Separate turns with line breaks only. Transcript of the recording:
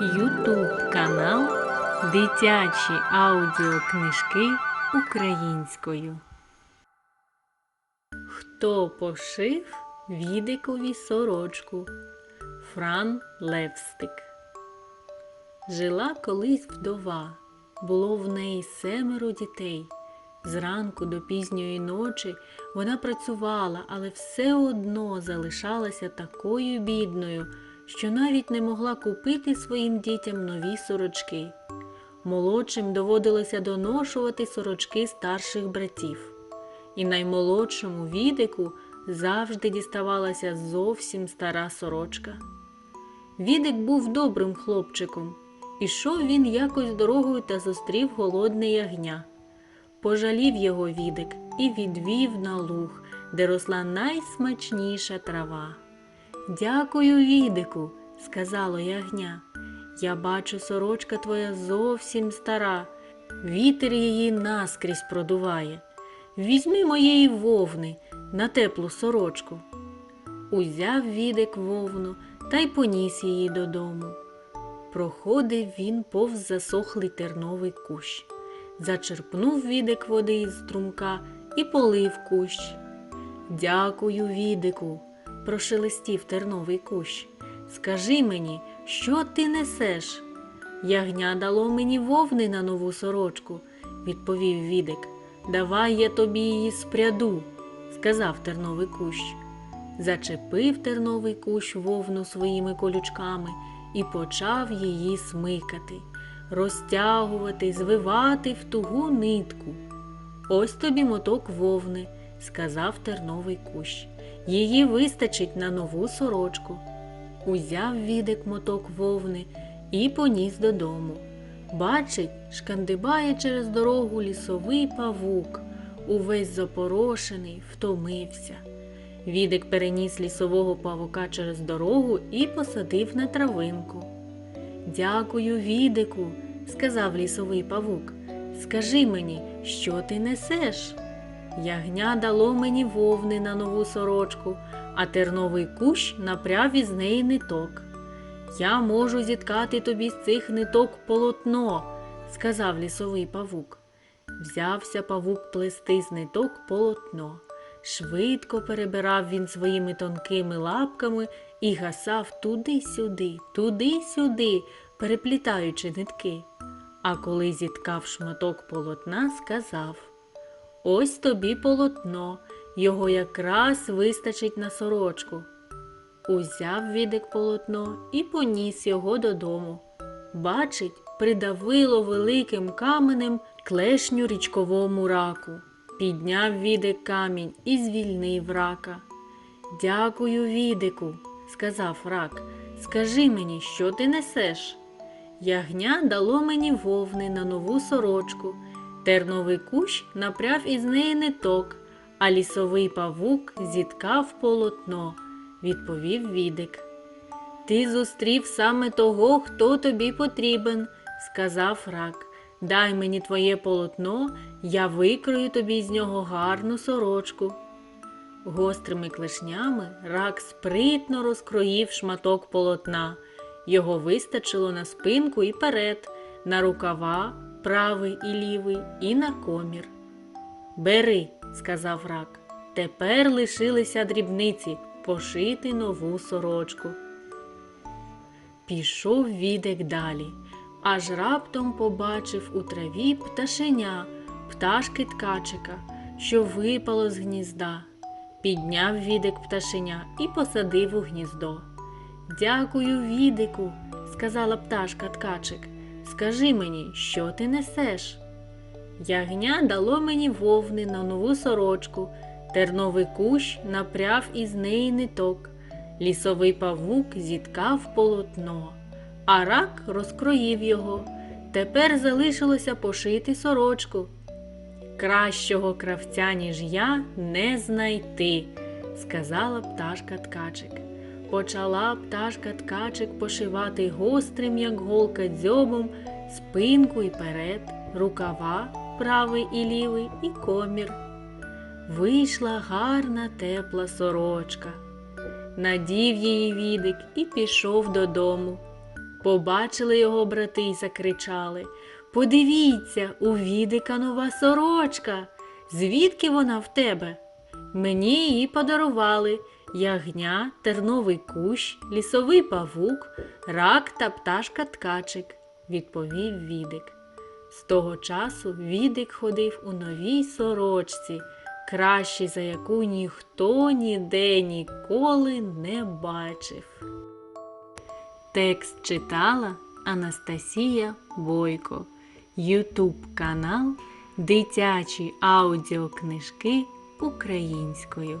Ютуб канал Дитячі аудіокнижки українською. Хто пошив відикові сорочку? Фран Левстик. Жила колись вдова. Було в неї семеро дітей. Зранку до пізньої ночі вона працювала, але все одно залишалася такою бідною, що навіть не могла купити своїм дітям нові сорочки. Молодшим доводилося доношувати сорочки старших братів. І наймолодшому відику завжди діставалася зовсім стара сорочка. Відик був добрим хлопчиком. Ішов він якось дорогою та зустрів голодне ягня. Пожалів його відик і відвів на луг, де росла найсмачніша трава. Дякую, відику, сказало ягня. Я бачу, сорочка твоя зовсім стара. Вітер її наскрізь продуває. Візьми моєї вовни на теплу сорочку. Узяв відик вовну та й поніс її додому. Проходив він повз засохлий терновий кущ. Зачерпнув відик води із струмка і полив кущ. Дякую, відику, прошелестів терновий кущ. Скажи мені, що ти несеш? Ягня дало мені вовни на нову сорочку, відповів відик. Давай я тобі її спряду, сказав терновий кущ. Зачепив терновий кущ вовну своїми колючками і почав її смикати, розтягувати, звивати в тугу нитку. Ось тобі моток вовни, сказав терновий кущ. Її вистачить на нову сорочку. Узяв відик моток вовни і поніс додому. Бачить, шкандибає через дорогу лісовий павук, увесь запорошений, втомився. Відик переніс лісового павука через дорогу і посадив на травинку. Дякую, відику, сказав лісовий павук. Скажи мені, що ти несеш? Ягня дало мені вовни на нову сорочку, а терновий кущ напряв із неї ниток. Я можу зіткати тобі з цих ниток полотно, сказав лісовий павук. Взявся павук плести з ниток полотно. Швидко перебирав він своїми тонкими лапками і гасав туди-сюди, туди-сюди, переплітаючи нитки. А коли зіткав шматок полотна, сказав Ось тобі полотно, його якраз вистачить на сорочку. Узяв відик полотно і поніс його додому. Бачить, придавило великим каменем клешню річковому раку. Підняв відик камінь і звільнив рака. Дякую, відику, сказав рак. Скажи мені, що ти несеш? Ягня дало мені вовни на нову сорочку. Терновий кущ напряв із неї ниток, а лісовий павук зіткав полотно, відповів відик. Ти зустрів саме того, хто тобі потрібен, сказав рак. Дай мені твоє полотно, я викрою тобі з нього гарну сорочку. Гострими клешнями рак спритно розкроїв шматок полотна. Його вистачило на спинку і перед, на рукава, правий і лівий, і на комір. Бери, сказав рак. Тепер лишилися дрібниці пошити нову сорочку. Пішов відек далі, аж раптом побачив у траві пташеня, пташки ткачика, що випало з гнізда. Підняв відик пташеня і посадив у гніздо. Дякую, відику, сказала пташка ткачик. Скажи мені, що ти несеш? Ягня дало мені вовни на нову сорочку, терновий кущ напряв із неї ниток, лісовий павук зіткав полотно, а рак розкроїв його. Тепер залишилося пошити сорочку. Кращого кравця, ніж я, не знайти, сказала пташка ткачик. Почала пташка ткачик пошивати гострим, як голка дзьобом, спинку і перед, рукава, правий і лівий, і комір. Вийшла гарна тепла сорочка. Надів її відик і пішов додому. Побачили його брати й закричали. Подивіться, у відика нова сорочка. Звідки вона в тебе? Мені її подарували ягня, терновий кущ, лісовий павук, рак та пташка ткачик, відповів відик. З того часу відик ходив у новій сорочці, кращій за яку ніхто ніде ніколи не бачив. Текст читала Анастасія Бойко. Ютуб канал Дитячі аудіокнижки українською.